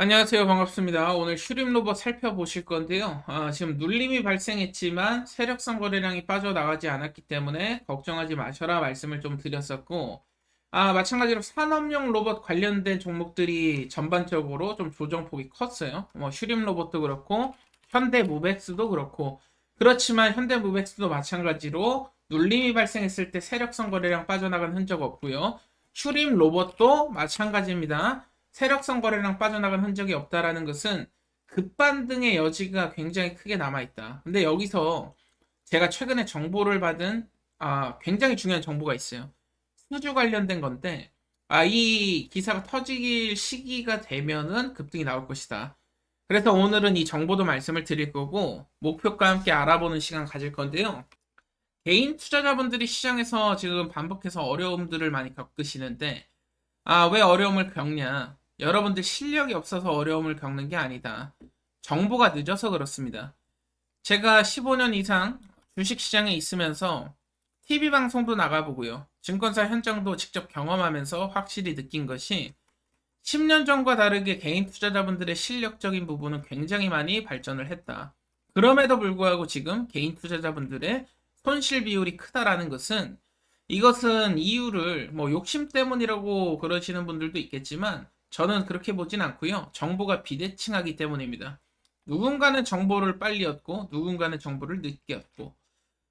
안녕하세요. 반갑습니다. 오늘 슈림 로봇 살펴보실 건데요. 아, 지금 눌림이 발생했지만 세력성 거래량이 빠져나가지 않았기 때문에 걱정하지 마셔라 말씀을 좀 드렸었고, 아, 마찬가지로 산업용 로봇 관련된 종목들이 전반적으로 좀 조정폭이 컸어요. 뭐 슈림 로봇도 그렇고, 현대 무벡스도 그렇고, 그렇지만 현대 무벡스도 마찬가지로 눌림이 발생했을 때 세력성 거래량 빠져나간 흔적 없고요. 슈림 로봇도 마찬가지입니다. 세력성 거래량 빠져나간 흔적이 없다라는 것은 급반등의 여지가 굉장히 크게 남아있다. 근데 여기서 제가 최근에 정보를 받은 아, 굉장히 중요한 정보가 있어요. 수주 관련된 건데 아, 이 기사가 터질 시기가 되면은 급등이 나올 것이다. 그래서 오늘은 이 정보도 말씀을 드릴 거고 목표가 함께 알아보는 시간 가질 건데요. 개인 투자자분들이 시장에서 지금 반복해서 어려움들을 많이 겪으시는데 아, 왜 어려움을 겪냐? 여러분들 실력이 없어서 어려움을 겪는 게 아니다. 정보가 늦어서 그렇습니다. 제가 15년 이상 주식시장에 있으면서 TV 방송도 나가보고요. 증권사 현장도 직접 경험하면서 확실히 느낀 것이 10년 전과 다르게 개인 투자자분들의 실력적인 부분은 굉장히 많이 발전을 했다. 그럼에도 불구하고 지금 개인 투자자분들의 손실 비율이 크다라는 것은 이것은 이유를 뭐 욕심 때문이라고 그러시는 분들도 있겠지만 저는 그렇게 보진 않고요. 정보가 비대칭하기 때문입니다. 누군가는 정보를 빨리 얻고 누군가는 정보를 늦게 얻고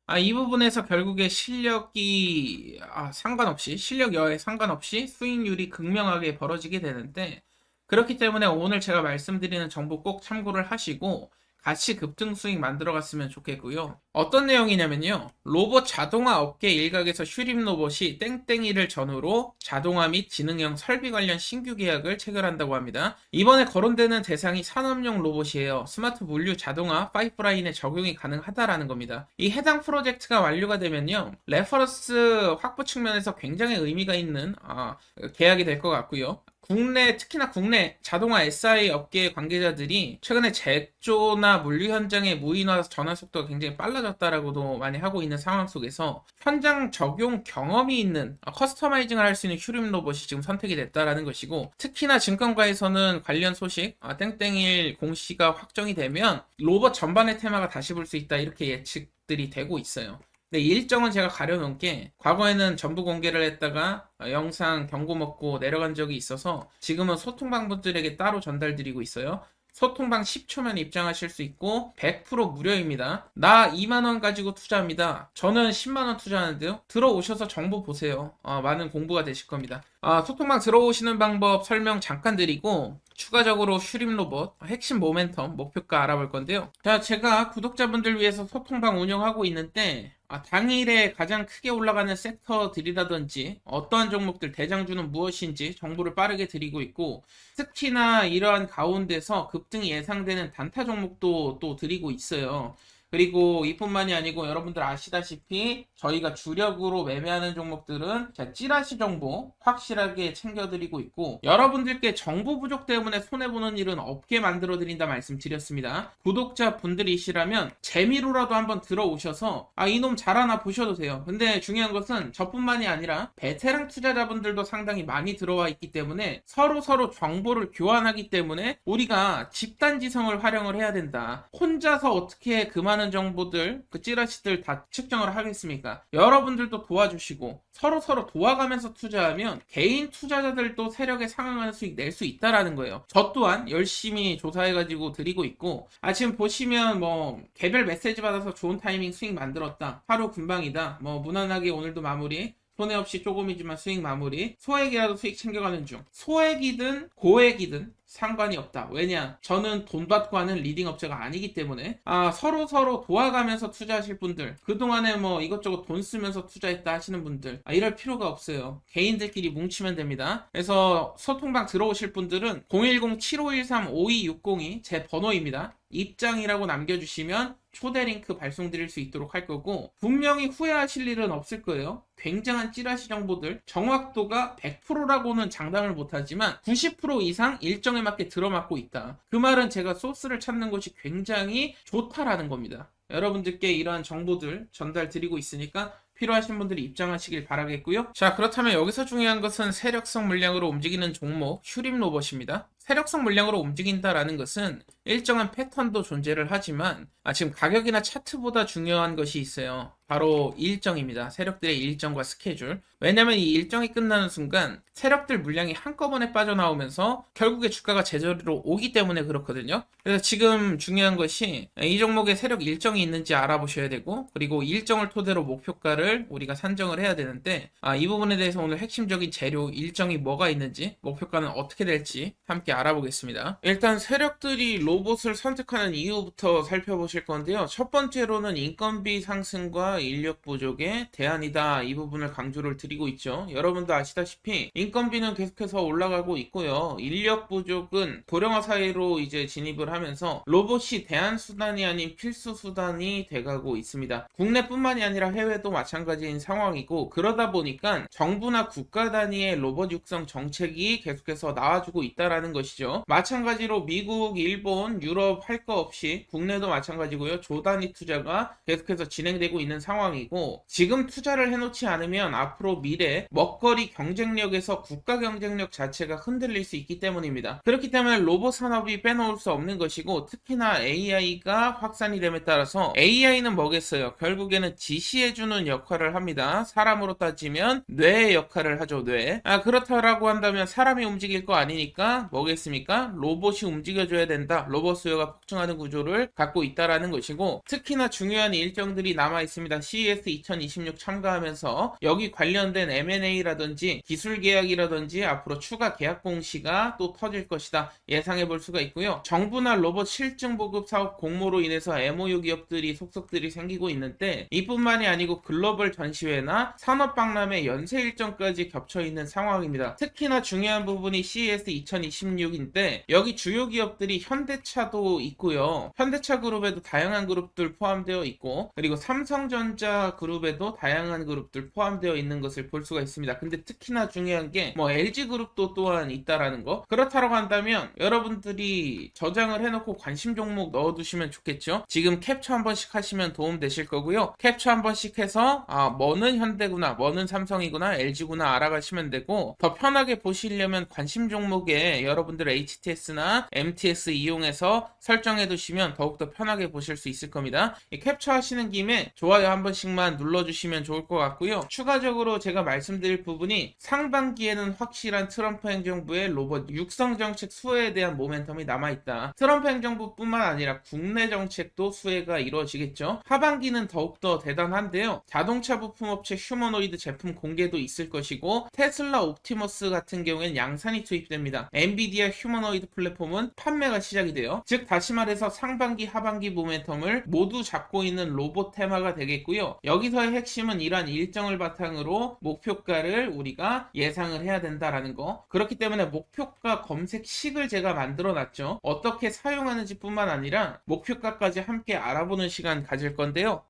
아, 이 부분에서 결국에 실력이 아, 상관없이 실력 여하에 상관없이 수익률이 극명하게 벌어지게 되는데 그렇기 때문에 오늘 제가 말씀드리는 정보 꼭 참고를 하시고 같이 급등 수익 만들어 갔으면 좋겠고요. 어떤 내용이냐면요. 로봇 자동화 업계 일각에서 슈림 로봇이 땡땡이를 전후로 자동화 및 지능형 설비 관련 신규 계약을 체결한다고 합니다. 이번에 거론되는 대상이 산업용 로봇이에요. 스마트 물류 자동화 파이프라인에 적용이 가능하다라는 겁니다. 이 해당 프로젝트가 완료가 되면요. 레퍼런스 확보 측면에서 굉장히 의미가 있는 아, 계약이 될 것 같고요. 국내 특히나 국내 자동화 SI 업계 관계자들이 최근에 제조나 물류 현장의 무인화 전환 속도가 굉장히 빨라졌다라고도 많이 하고 있는 상황 속에서 현장 적용 경험이 있는 어, 커스터마이징을 할 수 있는 휴림 로봇이 지금 선택이 됐다라는 것이고 특히나 증권가에서는 관련 소식 아, 땡땡일 공시가 확정이 되면 로봇 전반의 테마가 다시 볼 수 있다 이렇게 예측 들이 되고 있어요. 근데 일정은 제가 가려놓은 게 과거에는 전부 공개를 했다가 어, 영상 경고 먹고 내려간 적이 있어서 지금은 소통방 분들에게 따로 전달드리고 있어요. 소통방 10초면 입장하실 수 있고 100% 무료입니다. 나 2만원 가지고 투자합니다. 저는 10만원 투자하는데요. 들어오셔서 정보 보세요. 어, 많은 공부가 되실 겁니다. 아, 소통방 들어오시는 방법 설명 잠깐 드리고 추가적으로 슈림 로봇 핵심 모멘텀 목표가 알아볼 건데요. 자, 제가 구독자분들 위해서 소통방 운영하고 있는데 아, 당일에 가장 크게 올라가는 섹터들이라든지 어떠한 종목들 대장주는 무엇인지 정보를 빠르게 드리고 있고 특히나 이러한 가운데서 급등이 예상되는 단타 종목도 또 드리고 있어요. 그리고 이뿐만이 아니고 여러분들 아시다시피 저희가 주력으로 매매하는 종목들은 자, 찌라시 정보 확실하게 챙겨드리고 있고 여러분들께 정보 부족 때문에 손해보는 일은 없게 만들어드린다 말씀드렸습니다. 구독자 분들이시라면 재미로라도 한번 들어오셔서 아 이놈 잘하나 보셔도 돼요. 근데 중요한 것은 저뿐만이 아니라 베테랑 투자자분들도 상당히 많이 들어와 있기 때문에 서로 서로 정보를 교환하기 때문에 우리가 집단지성을 활용을 해야 된다. 혼자서 어떻게 그만 많은 정보들, 그 찌라시들 다 측정을 하겠습니까? 여러분들도 도와주시고 서로 서로 도와가면서 투자하면 개인 투자자들도 세력에 상응하는 수익 낼 수 있다라는 거예요. 저 또한 열심히 조사해가지고 드리고 있고 아 지금 보시면 뭐 개별 메시지 받아서 좋은 타이밍 수익 만들었다. 하루 금방이다. 뭐 무난하게 오늘도 마무리. 손해 없이 조금이지만 수익 마무리. 소액이라도 수익 챙겨가는 중. 소액이든 고액이든 상관이 없다. 왜냐? 저는 돈 받고 하는 리딩 업체가 아니기 때문에 아 서로 서로 도와가면서 투자하실 분들 그동안에 뭐 이것저것 돈 쓰면서 투자했다 하시는 분들 아, 이럴 필요가 없어요. 개인들끼리 뭉치면 됩니다. 그래서 소통방 들어오실 분들은 010-7513-5260이 제 번호입니다. 입장이라고 남겨주시면 초대 링크 발송드릴 수 있도록 할 거고 분명히 후회하실 일은 없을 거예요. 굉장한 찌라시 정보들 정확도가 100%라고는 장담을 못하지만 90% 이상 일정에 맞게 들어맞고 있다. 그 말은 제가 소스를 찾는 것이 굉장히 좋다라는 겁니다. 여러분들께 이러한 정보들 전달 드리고 있으니까 필요하신 분들이 입장하시길 바라겠고요. 자, 그렇다면 여기서 중요한 것은 세력성 물량으로 움직이는 종목 휴림 로봇입니다. 세력성 물량으로 움직인다라는 것은 일정한 패턴도 존재를 하지만 아, 지금 가격이나 차트보다 중요한 것이 있어요. 바로 일정입니다. 세력들의 일정과 스케줄. 왜냐면 이 일정이 끝나는 순간 세력들 물량이 한꺼번에 빠져나오면서 결국에 주가가 제자리로 오기 때문에 그렇거든요. 그래서 지금 중요한 것이 이 종목의 세력 일정이 있는지 알아보셔야 되고 그리고 일정을 토대로 목표가를 우리가 산정을 해야 되는데 아, 이 부분에 대해서 오늘 핵심적인 재료 일정이 뭐가 있는지 목표가는 어떻게 될지 함께 알아보겠습니다. 일단 세력들이 로봇을 선택하는 이유부터 살펴보실 건데요. 첫 번째로는 인건비 상승과 인력 부족의 대안이다. 이 부분을 강조를 드리고 있죠. 여러분도 아시다시피 인건비는 계속해서 올라가고 있고요. 인력 부족은 고령화 사회로 이제 진입을 하면서 로봇이 대안 수단이 아닌 필수 수단이 돼가고 있습니다. 국내뿐만이 아니라 해외도 마찬가지인 상황이고 그러다 보니까 정부나 국가 단위의 로봇 육성 정책이 계속해서 나와주고 있다라는 것이죠. 마찬가지로 미국, 일본, 유럽 할 거 없이 국내도 마찬가지고요. 조단위 투자가 계속해서 진행되고 있는 상황 이고 지금 투자를 해놓지 않으면 앞으로 미래 먹거리 경쟁력에서 국가 경쟁력 자체가 흔들릴 수 있기 때문입니다. 그렇기 때문에 로봇 산업이 빼놓을 수 없는 것이고 특히나 AI가 확산이 됨에 따라서 AI는 뭐겠어요? 결국에는 지시해주는 역할을 합니다. 사람으로 따지면 뇌의 역할을 하죠. 뇌. 아 그렇다라고 한다면 사람이 움직일 거 아니니까 뭐겠습니까? 로봇이 움직여줘야 된다. 로봇 수요가 폭증하는 구조를 갖고 있다라는 것이고 특히나 중요한 일정들이 남아 있습니다. CES 2026 참가하면서 여기 관련된 M&A라든지 기술 계약이라든지 앞으로 추가 계약 공시가 또 터질 것이다 예상해 볼 수가 있고요. 정부나 로봇 실증 보급 사업 공모로 인해서 MOU 기업들이 속속들이 생기고 있는데 이뿐만이 아니고 글로벌 전시회나 산업 박람회 연세 일정까지 겹쳐 있는 상황입니다. 특히나 중요한 부분이 CES 2026인데 여기 주요 기업들이 현대차도 있고요. 현대차 그룹에도 다양한 그룹들 포함되어 있고 그리고 삼성전 자 그룹에도 다양한 그룹들 포함되어 있는 것을 볼 수가 있습니다. 근데 특히나 중요한 게 뭐 LG 그룹도 또한 있다라는 거. 그렇다고 한다면 여러분들이 저장을 해놓고 관심 종목 넣어두시면 좋겠죠. 지금 캡처 한 번씩 하시면 도움 되실 거고요. 캡처 한 번씩 해서 아 뭐는 현대구나, 뭐는 삼성이구나, LG구나 알아가시면 되고 더 편하게 보시려면 관심 종목에 여러분들 HTS나 MTS 이용해서 설정해 두시면 더욱더 편하게 보실 수 있을 겁니다. 이 캡처 하시는 김에 좋아요 한 번씩만 눌러주시면 좋을 것 같고요. 추가적으로 제가 말씀드릴 부분이 상반기에는 확실한 트럼프 행정부의 로봇 육성 정책 수혜에 대한 모멘텀이 남아있다. 트럼프 행정부뿐만 아니라 국내 정책도 수혜가 이루어지겠죠. 하반기는 더욱더 대단한데요. 자동차 부품업체 휴머노이드 제품 공개도 있을 것이고 테슬라 옵티머스 같은 경우에는 양산이 투입됩니다. 엔비디아 휴머노이드 플랫폼은 판매가 시작이 돼요. 즉 다시 말해서 상반기 하반기 모멘텀을 모두 잡고 있는 로봇 테마가 되겠 고요. 여기서의 핵심은 이러한 일정을 바탕으로 목표가를 우리가 예상을 해야 된다라는 거. 그렇기 때문에 목표가 검색식을 제가 만들어 놨죠. 어떻게 사용하는지 뿐만 아니라 목표가까지 함께 알아보는 시간 가질 건데요.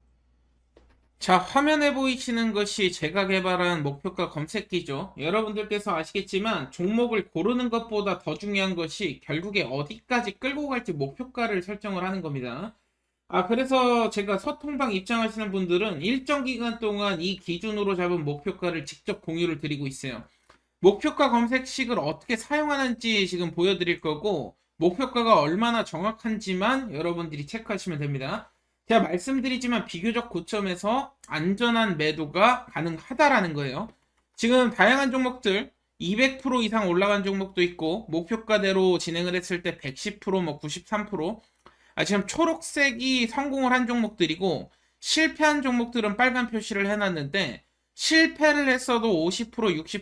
자, 화면에 보이시는 것이 제가 개발한 목표가 검색기죠. 여러분들께서 아시겠지만 종목을 고르는 것보다 더 중요한 것이 결국에 어디까지 끌고 갈지 목표가를 설정을 하는 겁니다. 아, 그래서 제가 서통방 입장하시는 분들은 일정 기간 동안 이 기준으로 잡은 목표가를 직접 공유를 드리고 있어요. 목표가 검색식을 어떻게 사용하는지 지금 보여드릴 거고, 목표가가 얼마나 정확한지만 여러분들이 체크하시면 됩니다. 제가 말씀드리지만 비교적 고점에서 안전한 매도가 가능하다라는 거예요. 지금 다양한 종목들 200% 이상 올라간 종목도 있고 목표가대로 진행을 했을 때 110%, 뭐 93%. 아, 지금 초록색이 성공을 한 종목들이고 실패한 종목들은 빨간 표시를 해놨는데 실패를 했어도 50%,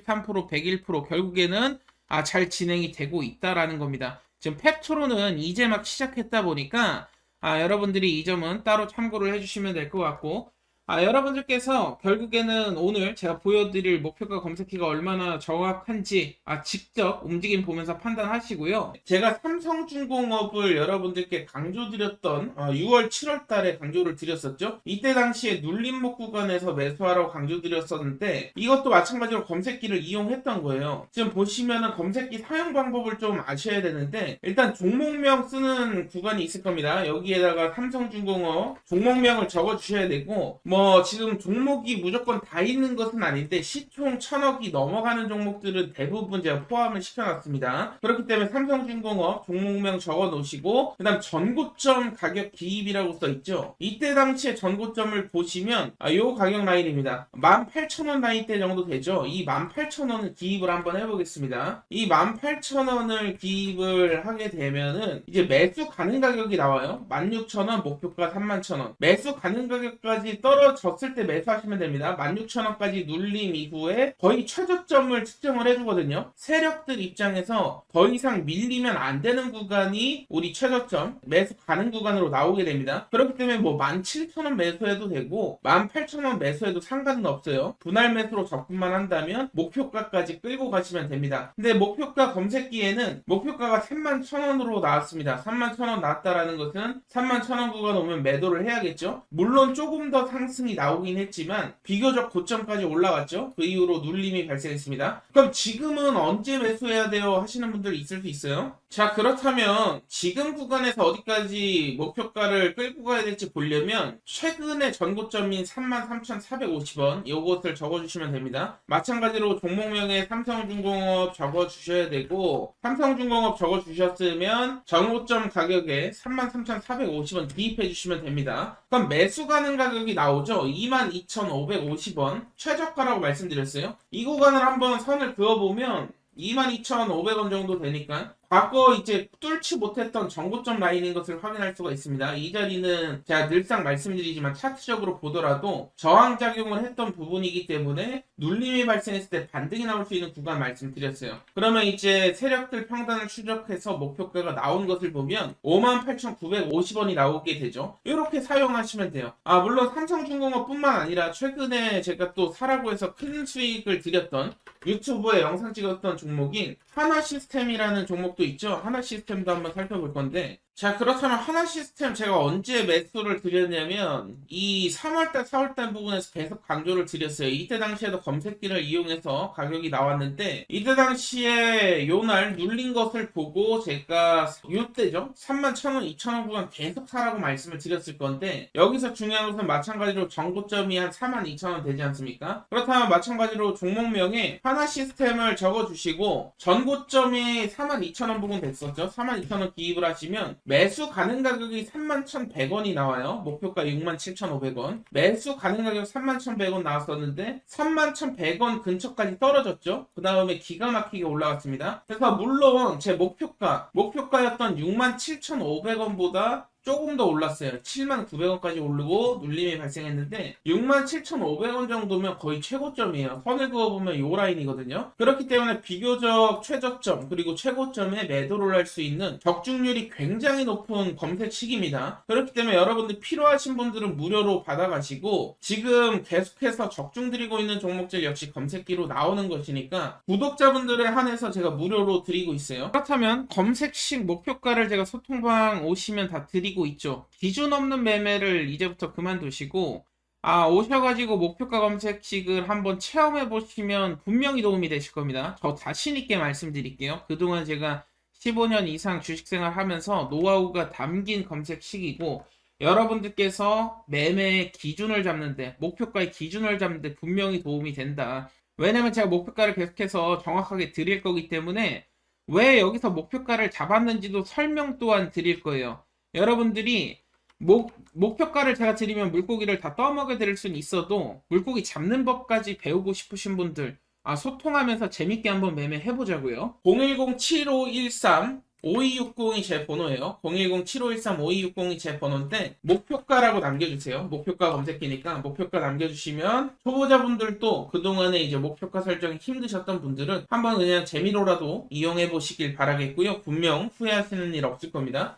63%, 101% 결국에는 아, 잘 진행이 되고 있다라는 겁니다. 지금 펩토로는 이제 막 시작했다 보니까 아, 여러분들이 이 점은 따로 참고를 해주시면 될 것 같고, 아, 여러분들께서 결국에는 오늘 제가 보여드릴 목표가 검색기가 얼마나 정확한지, 아, 직접 움직임 보면서 판단하시고요. 제가 삼성중공업을 여러분들께 강조드렸던, 어, 6월, 7월 달에 강조를 드렸었죠. 이때 당시에 눌림목 구간에서 매수하라고 강조드렸었는데, 이것도 마찬가지로 검색기를 이용했던 거예요. 지금 보시면은 검색기 사용 방법을 좀 아셔야 되는데, 일단 종목명 쓰는 구간이 있을 겁니다. 여기에다가 삼성중공업 종목명을 적어 주셔야 되고, 뭐뭐 지금 종목이 무조건 다 있는 것은 아닌데 시총 천억이 넘어가는 종목들은 대부분 제가 포함을 시켜놨습니다. 그렇기 때문에 삼성중공업 종목명 적어 놓으시고 그다음 전고점 가격 기입이라고 써 있죠. 이때 당시에 전고점을 보시면 아, 요 가격 라인입니다. 18,000원 라인대 정도 되죠. 이 18,000원을 기입을 한번 해보겠습니다. 이 18,000원을 기입을 하게 되면은 이제 매수 가능 가격이 나와요. 16,000원 목표가 31,000원. 매수 가능 가격까지 떨어 졌을 때 매수하시면 됩니다. 16,000원까지 눌림 이후에 거의 최저점을 측정을 해주거든요. 세력들 입장에서 더 이상 밀리면 안 되는 구간이 우리 최저점 매수 가능 구간으로 나오게 됩니다. 그렇기 때문에 뭐 17,000원 매수해도 되고 18,000원 매수해도 상관은 없어요. 분할 매수로 접근만 한다면 목표가까지 끌고 가시면 됩니다. 근데 목표가 검색기에는 목표가가 31,000원으로 나왔습니다. 31,000원 나왔다라는 것은 31,000원 구간 오면 매도를 해야겠죠. 물론 조금 더 상승 이 나오긴 했지만 비교적 고점까지 올라갔죠. 그 이후로 눌림이 발생했습니다. 그럼 지금은 언제 매수해야 돼요? 하시는 분들 있을 수 있어요. 자 그렇다면 지금 구간에서 어디까지 목표가를 끌고 가야 될지 보려면 최근의 전고점인 33,450원 이것을 적어주시면 됩니다. 마찬가지로 종목명에 삼성중공업 적어주셔야 되고 삼성중공업 적어주셨으면 전고점 가격에 33,450원 기입해 주시면 됩니다. 그럼 매수 가능 가격이 나오죠. 22,550원 최저가라고 말씀드렸어요. 이 구간을 한번 선을 그어보면 22,500원 정도 되니까 과거 이제 뚫지 못했던 정고점 라인인 것을 확인할 수가 있습니다. 이 자리는 제가 늘상 말씀드리지만 차트적으로 보더라도 저항작용을 했던 부분이기 때문에 눌림이 발생했을 때 반등이 나올 수 있는 구간 말씀드렸어요. 그러면 이제 세력들 평단을 추적해서 목표가가 나온 것을 보면 58,950원이 나오게 되죠. 이렇게 사용하시면 돼요. 아 물론 삼성중공업뿐만 아니라 최근에 제가 또 사라고 해서 큰 수익을 드렸던 유튜브에 영상 찍었던 종목인 하나 시스템이라는 종목 도 있죠. 하나 시스템도 한번 살펴볼 건데 자 그렇다면 하나 시스템 제가 언제 매수를 드렸냐면 이 3월달 4월달 부분에서 계속 강조를 드렸어요. 이때 당시에도 검색기를 이용해서 가격이 나왔는데 이때 당시에 요날 눌린 것을 보고 제가 요때죠? 31,000원 2,000원 구간 계속 사라고 말씀을 드렸을 건데 여기서 중요한 것은 마찬가지로 정고점이 한 42,000원 되지 않습니까? 그렇다면 마찬가지로 종목명에 하나 시스템을 적어주시고 전고점이 42,000원 부분 됐었죠? 42,000원 기입을 하시면 매수 가능 가격이 31,100원이 나와요. 목표가 67,500원. 매수 가능 가격 31,100원 나왔었는데 31,100원 근처까지 떨어졌죠. 그 다음에 기가 막히게 올라갔습니다. 그래서 물론 제 목표가 목표가였던 67,500원보다 조금 더 올랐어요. 7,900원까지 오르고 눌림이 발생했는데 67,500원 정도면 거의 최고점이에요. 선을 그어보면 요 라인이거든요. 그렇기 때문에 비교적 최저점 그리고 최고점에 매도를 할 수 있는 적중률이 굉장히 높은 검색 시기입니다. 그렇기 때문에 여러분들 필요하신 분들은 무료로 받아가시고 지금 계속해서 적중 드리고 있는 종목들 역시 검색기로 나오는 것이니까 구독자분들에 한해서 제가 무료로 드리고 있어요. 그렇다면 검색식 목표가를 제가 소통방 오시면 다 드리 고 있죠. 기준 없는 매매를 이제부터 그만두시고 아 오셔가지고 목표가 검색식을 한번 체험해 보시면 분명히 도움이 되실 겁니다. 저 자신 있게 말씀드릴게요. 그동안 제가 15년 이상 주식생활 하면서 노하우가 담긴 검색식이고 여러분들께서 매매의 기준을 잡는데 목표가의 기준을 잡는데 분명히 도움이 된다. 왜냐면 제가 목표가를 계속해서 정확하게 드릴 거기 때문에 왜 여기서 목표가를 잡았는지도 설명 또한 드릴 거예요. 여러분들이 목, 목표가를 제가 드리면 물고기를 다 떠먹여 드릴 수는 있어도 물고기 잡는 법까지 배우고 싶으신 분들 아 소통하면서 재밌게 한번 매매 해 보자고요 010-7513 5260이 제 번호예요. 010-7513-5260이 제 번호인데 목표가라고 남겨주세요. 목표가 검색기니까 목표가 남겨주시면 초보자분들도 그동안에 이제 목표가 설정이 힘드셨던 분들은 한번 그냥 재미로라도 이용해 보시길 바라겠고요. 분명 후회하시는 일 없을 겁니다.